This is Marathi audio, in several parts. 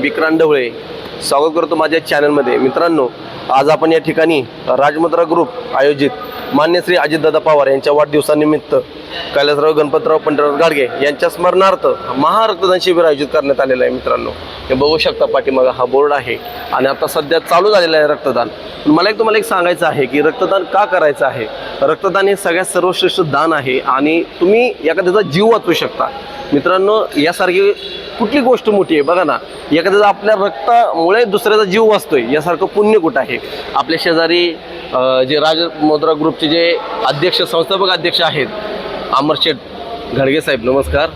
विक्रांत ढवळे. स्वागत करतो माझ्या चॅनलमध्ये. मित्रांनो आज आपण या ठिकाणी राजमुद्रा ग्रुप आयोजित मान्य श्री अजितदादा पवार यांच्या वाढदिवसानिमित्त कैलासराव गणपतराव पंढरराव गाडगे यांच्या स्मरणार्थ महारक्तदान शिबिर आयोजित करण्यात आलेलं आहे मित्रांनो. हे बघू शकता पाठीमागा हा बोर्ड आहे आणि आता सध्या चालू झालेला आहे रक्तदान. मला एक तुम्हाला एक सांगायचं आहे की रक्तदान का करायचं आहे? रक्तदान हे सगळ्यात सर्वश्रेष्ठ दान आहे आणि तुम्ही एखाद्याचा जीव वाचवू शकता. मित्रांनो यासारखी कुठली गोष्ट मोठी आहे? बघा ना एखाद्याचा आपल्या रक्तामुळे दुसऱ्याचा जीव वाचतोय. यासारखं पुण्य कुठं आहे? आपल्या शेजारी जे राजमुद्रा ग्रुपचे जे अध्यक्ष संस्थापक अध्यक्ष आहेत अमर शेठ घडगे साहेब नमस्कार.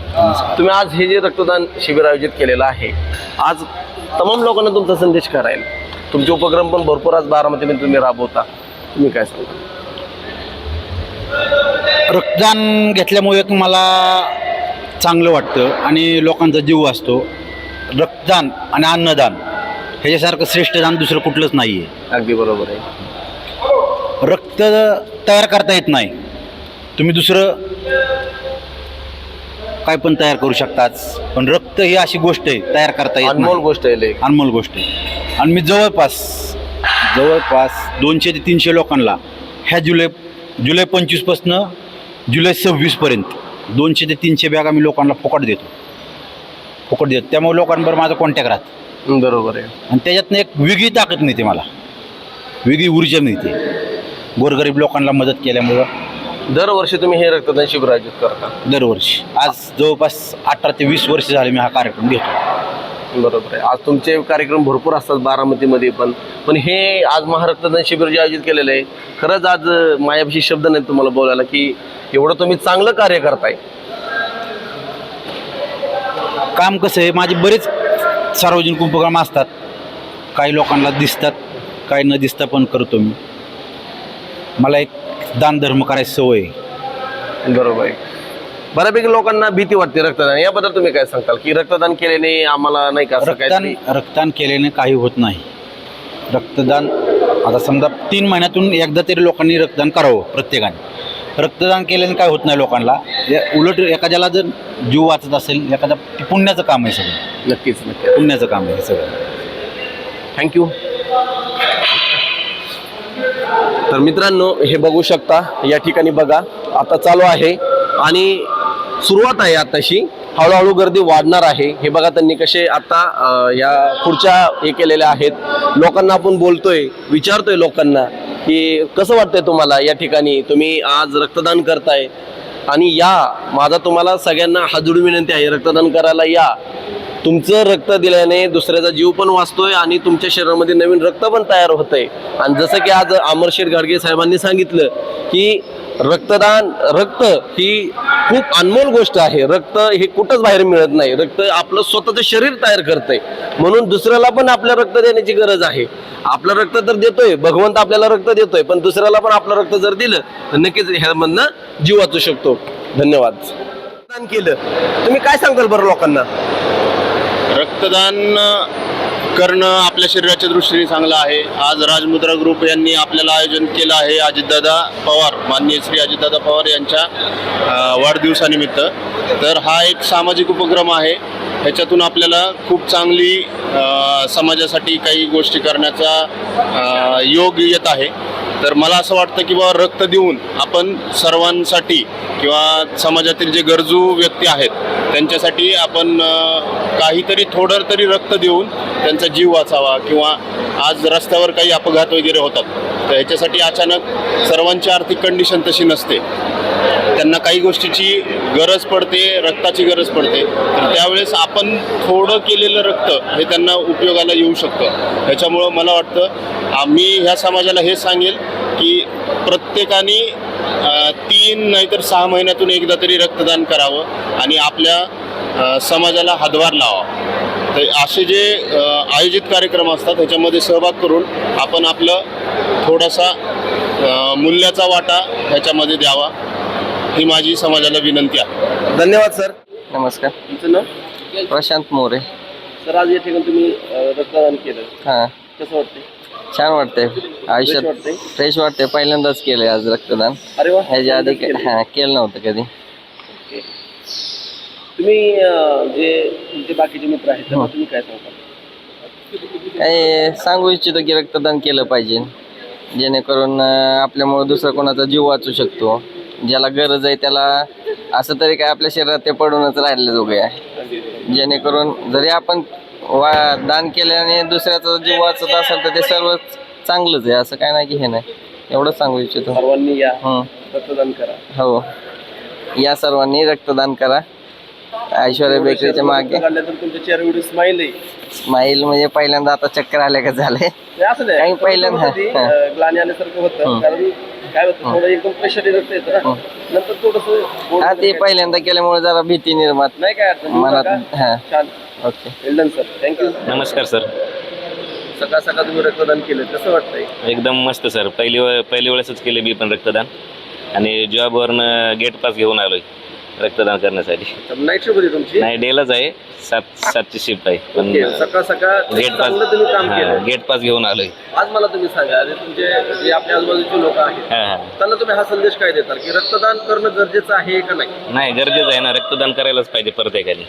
तुम्ही आज हे जे रक्तदान शिबिर आयोजित केलेलं आहे आज तमाम लोकांना तुमचा संदेश करायला. तुमचे उपक्रम पण भरपूर आज बारामतीमध्ये तुम्ही राबवता. तुम्ही काय सांगता? रक्तदान घेतल्यामुळे मला चांगलं वाटतं आणि लोकांचा जीव वाचतो. रक्तदान आणि अन्नदान ह्याच्यासारखं श्रेष्ठ दान दुसरं कुठलंच नाही आहे अगदी बरोबर आहे. रक्त तयार करता येत नाही. तुम्ही दुसरं काय पण तयार करू शकतात. पण रक्त ही अशी गोष्ट आहे तयार करता येत अनमोल. गोष्ट आहे. अनमोल गोष्ट आहे. आणि मी जवळपास जवळपास दोनशे ते तीनशे लोकांना ह्या जुलै जुलै पंचवीसपासनं जुलै सव्वीसपर्यंत दोनशे ते तीनशे बॅग आम्ही लोकांना फुकट देतो. फुकट देतो. त्यामुळे लोकांबरोबर माझं कॉन्टॅक्ट राहतं. बरोबर आहे. आणि त्याच्यातनं एक वेगळी ताकद मिळते मला. वेगळी ऊर्जा मिळते. गोरगरीब लोकांना मदत केल्यामुळं. दरवर्षी तुम्ही हे रक्तदान शिबिर आयोजित करता. दरवर्षी. आज जवळपास अठरा ते वीस वर्ष झाले मी हा कार्यक्रम घेतो बरोबर आहे. आज तुमचे कार्यक्रम भरपूर असतात बारामतीमध्ये पण. पण हे आज महारक्तदान शिबिर जे आयोजित केलेलं आहे खरंच आज अं, माझ्यापाशी शब्द नाहीत तुम्हाला बोलायला की एवढं तुम्ही चांगलं कार्य करताय. काम कसं आहे माझे बरेच सार्वजनिक उपक्रम असतात. काही लोकांना दिसतात काही न दिसता पण करतो मी. मला एक दानधर्म करायची सवय आहे. बरोबर आहे. बऱ्यापैकी लोकांना भीती वाटते रक्तदान. याबद्दल तुम्ही काय सांगताल? की रक्तदान केल्याने आम्हाला नाही का असं रक्तदान काहीतरी रक्तदान केल्याने काही होत नाही. रक्तदान आता समजा तीन महिन्यातून एकदा तरी लोकांनी रक्तदान करावं प्रत्येकाने. रक्तदान केल्याने काय होत नाही लोकांना? या- उलट एखाद्याला जर जीव वाचत असेल एखाद्या ते पुण्याचं काम आहे सगळं. नक्कीच नक्कीच. पुण्याचं काम आहे हे सगळं. थँक्यू तर मित्रांनो हे बघू शकता या ठिकाणी बघा. आता चालू आहे. आणि सुरुवात आहे आताशी. हळूहळू गर्दी वाढणार आहे. हे बघा त्यांनी कसे आता या खुर्च्या हे केलेल्या आहेत. लोकांना आपण बोलतोय विचारतोय लोकांना की कसं वाटतंय तुम्हाला या ठिकाणी? तुम्ही आज रक्तदान करताय. आणि या माझा तुम्हाला सगळ्यांना हात विनंती आहे रक्तदान करायला या. तुमचं रक्त दिल्याने दुसऱ्याचा जीव पण वाचतोय आणि तुमच्या शरीरामध्ये नवीन रक्त पण तयार होतंय. आणि जसं की आज अमरशेठ गाडगे साहेबांनी सांगितलं की रक्तदान रक्त ही खूप अनमोल गोष्ट आहे. रक्त हे कुठंच बाहेर मिळत नाही. रक्त आपलं स्वतःचं शरीर तयार करतंय. म्हणून दुसऱ्याला पण आपलं रक्त देण्याची गरज आहे. आपलं रक्त तर देतोय. भगवंत आपल्याला रक्त देतोय. पण दुसऱ्याला पण आपलं रक्त जर दिलं तर नक्कीच ह्यामधनं जीव वाचू शकतो. धन्यवाद. रक्तदान केलं. तुम्ही काय सांगताल बरं लोकांना? रक्तदान करणं आपल्या शरीराच्या दृष्टीने चांगलं आहे. आज राजमुद्रा ग्रुप यांनी आपल्याला आयोजन केलं आहे अजितदादा पवार माननीय श्री अजितदादा पवार यांच्या वाढदिवसानिमित्त. तर हा एक सामाजिक उपक्रम आहे. ह्याच्यातून आपल्याला खूप चांगली समाजासाठी काही गोष्टी करण्याचा योग येत आहे. तर मला असं वाटतं की बाबा रक्त देऊन आपण सर्वांसाठी किंवा समाजातील जे गरजू व्यक्ती आहेत त्यांच्यासाठी आपण काहीतरी थोडं तरी रक्त देऊन त्यांचा जीव वाचावा किंवा आज रस्त्यावर काही अपघात वगैरे होतात. तर ह्याच्यासाठी अचानक सर्वांची आर्थिक कंडिशन तशी नसते. त्यांना काही गोष्टीची गरज पडते रक्ताची गरज पडते. तर त्यावेळेस आपण थोडं केलेलं रक्त हे त्यांना उपयोगाला येऊ शकतं. ह्याच्यामुळं मला वाटतं आम्ही ह्या समाजाला हे सांगेल की प्रत्येकाने तीन नाहीतर सहा महिन्यातून एकदा तरी रक्तदान करावं आणि आपल्या समाजाला हातभार लावा तर असे जे आयोजित कार्यक्रम असतात ह्याच्यामध्ये सहभाग करून आपण आपलं थोडासा मूल्याचा वाटा ह्याच्यामध्ये द्यावा. ही माझी समाजाला विनंती आहे. धन्यवाद सर. नमस्कार. तुमचं नाव? प्रशांत मोरे. सर आज या ठिकाणी तुम्ही रक्तदान केलं. हां. कसं वाटतंय? छान वाटते आयुष्यात वाटतंय? फ्रेश वाटते पहिल्यांदाच केलंय आज रक्तदान. अरे वा ह्याच्या आधी केलं. हां केलं नव्हतं कधी. तुम्ही जे तुमचे बाकीचे मित्र आहेत हो. तुम्ही काय सांगता? काय सांगू इच्छितो की रक्तदान केलं पाहिजे. जेणेकरून आपल्यामुळं दुसरा कोणाचा जीव वाचू शकतो. ज्याला गरज आहे त्याला असं तरी काय आपल्या शरीरात ते पडूनच राहिले जोगे आहे जेणेकरून जरी आपण वा दान केल्याने दुसऱ्याचा जीव वाचत असेल तर ते सर्व चांगलंच आहे. असं काय नाही की हे नाही. एवढंच सांगू इच्छितो. सर्वांनी या हं. रक्तदान करा. हो. या सर्वांनी रक्तदान करा. ऐश्वर्या बेकरीच्या मागे. काढल्या तर तुमच्या चेहऱ्यावर स्माईल आहे. स्माईल म्हणजे पहिल्यांदा आता चक्कर आल्या का झाले? ते असं नाही. काही पहिल्यांदा- थोडंसं ते, हा. अं, ग्लानी आल्यासारखं होतं. कारण काय होतं थोडं एकदम प्रेशर रक्त येतं ना हं. नंतर थोडस ते पहिल्यांदा केल्यामुळे जरा भीती निर्माण नाही काय अडचण मनात नका. हा. छान. Okay well done sir thank you नमस्कार सर सकाळ सकाळ तुम्ही रक्तदान केलं. कसं वाटतंय? एकदम मस्त सर पहिली वे पहिली वेळेसच केले मी पण रक्तदान. आणि जॉबवरनं गेट पास घेऊन आलोय. रक्तदान करण्यासाठी. नाईट शिफ्ट होती तुमची? नाही डेलाच आहे. सात सातची शिफ्ट आहे. पण ओके. सकाळ सकाळ गेट चांगलं तुम्ही काम पास केलं. गेट पास घेऊन आलोय. आज मला तुम्ही सांगा जे तुमचे जे आपल्या आजूबाजूचे लोक आहेत हा हा. त्यांना तुम्ही हा संदेश काय देतात की रक्तदान करणं गरजेचं आहे का नाही? नाही गरजेचं आहे ना. रक्तदान करायलाच पाहिजे प्रत्येकाने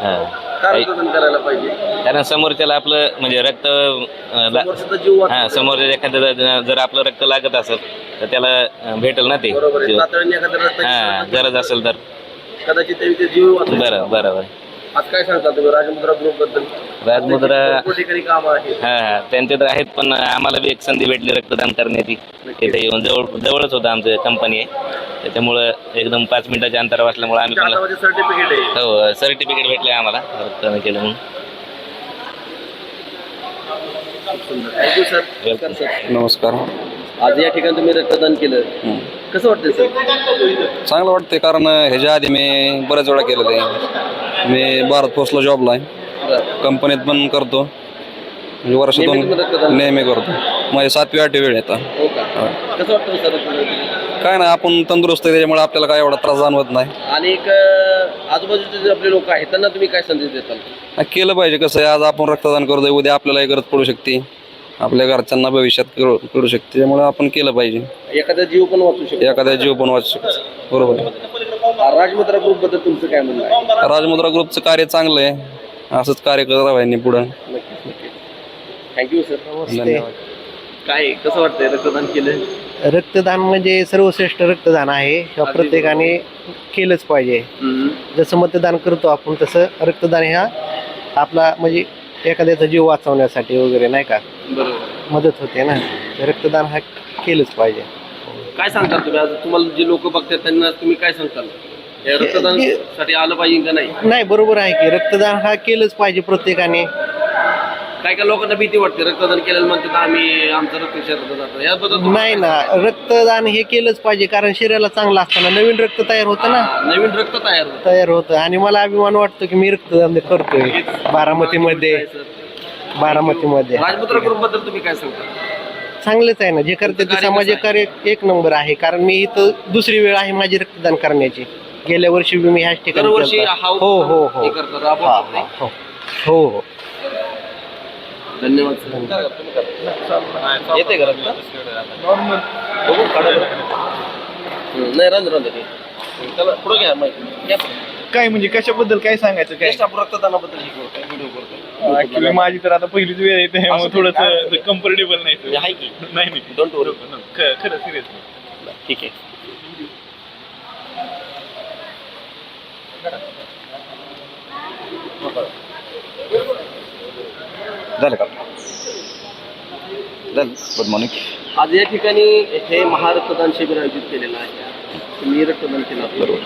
हा. करायला पाहिजे कारण समोरच्याला आपलं म्हणजे रक्त अं, ला- समोरच्याचा जीव हा. समोरच्या एखाद्या जर आपलं रक्त लागत असेल तर त्याला अं, भेटेल ना ते बरोबर आहे जीव. तातडीने एखाद्या हा गरज असेल तर कदाचित ते जीव बरं शकतात. बरोबर आज काय सांगता तुम्ही राजमुद्रा ग्रुपबद्दल राजमुद्रा काम आहे हा हा त्यांचे तर आहेत पण आम्हाला बी एक संधी भेटली रक्तदान करण्याची. इथे येऊन जवळ जवळच होतं आमचं कंपनी आहे. त्याच्यामुळं एकदम पाच मिनिटाच्या अंतरावर असल्यामुळे आम्ही हातामध्ये सर्टिफिकेट आहे. हो सर्टिफिकेट भेटले आम्हाला रक्तदान केलं म्हणून. थँक्यू सर नमस्कार सर नमस्कार. आज या ठिकाणी तुम्ही रक्तदान केलं. कसं वाटतं सर चांगलं वाटते कारण ह्याच्या आधी मी बऱ्याच वेळा केलं ते. मी भारत पोस्टला जॉबला आहे. कंपनीत पण करतो. म्हणजे वर्षातून नेहमी करतो. माझी सातवी आठवी वेळ येतात. हो? काय नाही आपण तंदुरुस्त आहे त्याच्यामुळे आपल्याला काय एवढा त्रास जाणवत नाही. आणि एक आजूबाजूचे जे आपले लोक आहेत त्यांना तुम्ही काय संदेश देताल? नाही, केलं पाहिजे कसं आहे आज आपण रक्तदान करतोय उद्या आपल्यालाही गरज पडू शकते. आपल्या घरच्यांना भविष्यात कळू कळू शकते त्यामुळे आपण केलं पाहिजे. एखादा जीव पण वाचू शकतो. एखाद्या जीव पण वाचू शकतो. बरोबर आहे. राजमुद्रा ग्रुपबद्दल तुमचं काय म्हणणं आहे? राजमुद्रा ग्रुपचं कार्य चांगलं आहे. असंच कार्य करत राहायनी पुढं. नक्कीच नक्कीच. थँक्यू सर धन्यवाद. काय कसं वाटतंय रक्तदान केलं? रक्तदान म्हणजे सर्वश्रेष्ठ रक्तदान आहे. किंवा अगदी प्रत्येकाने केलंच पाहिजे. हम्म. जसं मतदान करतो आपण तसं रक्तदान ह्या आपला म्हणजे एखाद्याचा जीव वाचवण्यासाठी वगैरे नाही का? बरोबर. मदत होते ना. तर रक्तदान हा केलंच पाहिजे. काय सांगताल तुम्ही? आज तुम्हाला जे लोक बघतात त्यांना तुम्ही काय सांगताल हे रक्तदानसाठी आलं पाहिजे का नाही? नाही बरोबर आहे की रक्तदान हा केलंच पाहिजे प्रत्येकाने. काय काय लोकांना भीती वाटते? रक्तदान केलेलं म्हणतात आम्ही आमचं रक्त शरीरात जातं. याबद्दल नाही ना रक्तदान हे केलंच पाहिजे कारण शरीराला चांगलं असताना नवीन रक्त तयार होतं ना. नवीन रक्त तयार होतं. तयार होतं. आणि मला अभिमान वाटतो की मी रक्तदान करतोय बारामतीमध्ये. बारामतीमध्ये राजमुद्रा ग्रुपबद्दल तुम्ही काय सांगता? चांगलेच आहे ना जे करते ते कार्य समाज कसं कार्य एक नंबर आहे कारण मी इथं दुसरी वेळ आहे माझी रक्तदान करण्याची. गेल्या वर्षी बी मी ह्याच ठिकाणी दरवर्षी केलतं. हा हो हो हो. हे करतात हा, राबवतात हा, नाही? हो हो. हो धन्यवाद सर. येते का रक्त बघू काढा बरं. हम्म, नाही चला पुढे घ्या माहिती. घ्या पुढं. काय म्हणजे कशाबद्दल काय सांगायचं काय? ज्येष्ठ आपण रक्तदानाबद्दल हे करतोय, व्हिडिओ करतोय. ऍक्च्युली माझी तर आता पहिलीच वेळ येते त्यामुळे काय थोडस? कम्फर्टेबल नाही. म्हणजे आहे की? नाही नाही. डोंट वरी ख- खरं सिरियस ठीक आहे. झालं का? गुड मॉर्निंग आज या ठिकाणी हे महारक्तदान शिबिर आयोजित केलेलं आहे. तुम्ही रक्तदान केलं बरोबर.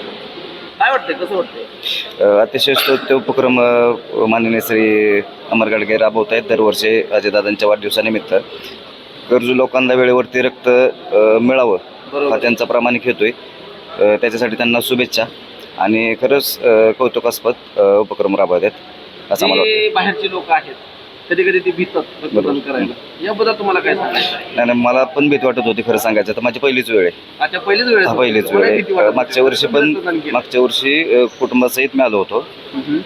काय वाटतंय? कसं वाटतंय? अतिशय स्तुत्य उपक्रम अ, माननीय श्री अमर गाडगे राबवत आहेत दरवर्षी अजयदादांच्या वाढदिवसानिमित्त. गरजू लोकांना वेळेवरती रक्त अ, मिळावं बरोबर. हा त्यांचा प्रामाणिक हेतू आहे. अ, त्याच्यासाठी त्यांना शुभेच्छा. आणि खरंच कौतुकास्पद उपक्रम राबवत आहेत असं मला वाटतं. जे बाहेरचे लोक आहेत कधी कधी ते भीतात रक्तदान बरोबर. करायला. याबद्दल तुम्हाला काय सांगायचं आहे? नाही नाही, मला पण भीती वाटत होती खरं सांगायचं तर. माझी पहिलीच वेळ आहे. पहिलीच वेळ हा पहिलीच वेळ आहे. मागच्या वर्षी पण मागच्या वर्षी अ, कुटुंबासहित मी आलो होतो.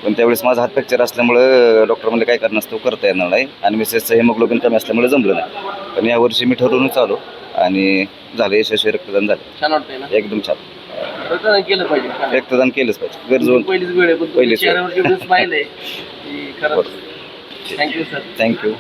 पण त्यावेळेस माझा हात फ्रॅक्चर असल्यामुळं डॉक्टर म्हणजे काय करणार करता येणार नाही. आणि मिसेसचं हेमोग्लोबिन कमी असल्यामुळे जमलं नाही. पण यावर्षी मी ठरवूनच आलो आणि झालं यशस्वी रक्तदान झालं. छान वाटतंय ना? एकदम छान. रक्तदान केलं पाहिजे. रक्तदान केलेच पाहिजे. गरजू पहिलीच वेळ आहे पण पहिलीच वेळ. खरंच. Thank you sir thank you